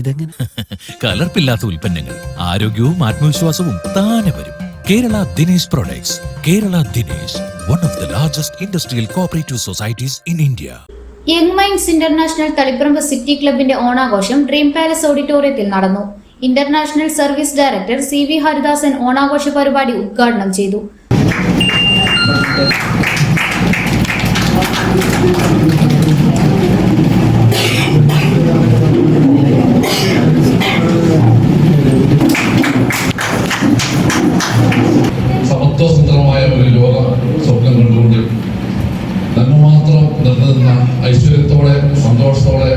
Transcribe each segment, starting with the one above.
ഇതെങ്ങനെ? കലർപ്പില്ലാത്ത ഉൽപ്പന്നങ്ങൾ ആരോഗ്യവും ആത്മവിശ്വാസവും താനെ വരും. Kerala Dinesh products Kerala Dinesh one of the largest industrial cooperative societies in India young minds international Taliparamba city ക്ലബിന്റെ ഓണാഘോഷം ഡ്രീം പാലസ് ഓഡിറ്റോറിയത്തിൽ നടന്നു. International service director C V Haridasan ഓണാഘോഷ പരിപാടി ഉദ്ഘാടനം ചെയ്തു. ഐശ്വര്യത്തോടെ സന്തോഷത്തോടെ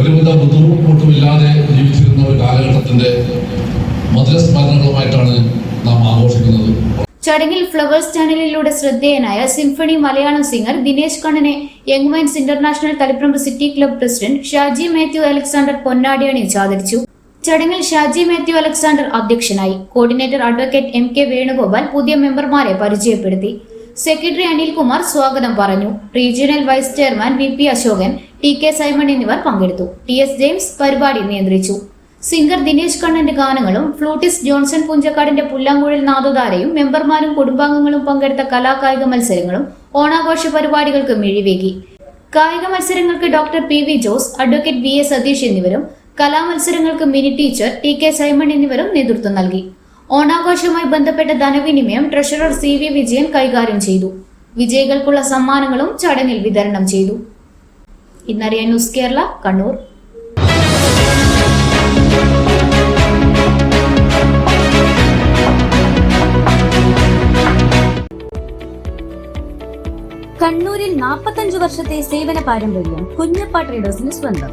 ഒരുവിധ ബുദ്ധിമുട്ടുമില്ലാതെ ജീവിച്ചിരുന്ന ഒരു കാലഘട്ടത്തിന്റെ മധുരസ്മരണകളുമായിട്ടാണ് നാം ആഘോഷിക്കുന്നത്. ചടങ്ങിൽ ഫ്ലവേഴ്സ് ചാനലിലൂടെ ശ്രദ്ധേയനായ സിംഫണി മലയാളം സിംഗർ ദിനേശ് കണ്ണനെ young minds international Taliparamba city club president Shaji Mathew Alexander പൊന്നാടി ചാദരിച്ചു ചടങ്ങിൽ ഷാജി മാത്യു അലക്സാണ്ടർ അധ്യക്ഷനായി. Coordinator advocate M K Venugopal പുതിയ മെമ്പർമാരെ പരിചയപ്പെടുത്തി. സെക്രട്ടറി അനിൽകുമാർ സ്വാഗതം പറഞ്ഞു. Regional vice chairman V P Ashokan T K Simon എന്നിവർ പങ്കെടുത്തു. ടി എസ് ജെയിംസ് പരിപാടി നിയന്ത്രിച്ചു. സിംഗർ ദിനേശ് കണ്ണന്റെ ഗാനങ്ങളും ഫ്ലൂട്ടിസ്റ്റ് ജോൺസൺ പുഞ്ചക്കാടിന്റെ പുല്ലാങ്കുഴൽ നാദധാരയും മെമ്പർമാരും കുടുംബാംഗങ്ങളും പങ്കെടുത്ത കലാകായിക മത്സരങ്ങളും ഓണാഘോഷ പരിപാടികൾക്ക് മിഴിവേകി കായിക മത്സരങ്ങൾക്ക് doctor P. V. Jose advocate V. A. Satheesh എന്നിവരും കലാമത്സരങ്ങൾക്ക് Mini teacher T. K. Simon എന്നിവരും നേതൃത്വം നൽകി. ഓണാഘോഷവുമായി ബന്ധപ്പെട്ട ധനവിനിമയം ട്രഷറർ സി വി വിജയൻ കൈകാര്യം ചെയ്തു. വിജയികൾക്കുള്ള സമ്മാനങ്ങളും ചടങ്ങിൽ വിതരണം ചെയ്തു. ഇന്നറിയാൻ ന്യൂസ് കേരള കണ്ണൂർ. കണ്ണൂരിൽ നാൽപ്പത്തഞ്ചു വർഷത്തെ സേവന പാരമ്പര്യം കുഞ്ഞപ്പ ട്രേഡേഴ്സിന് സ്വന്തം.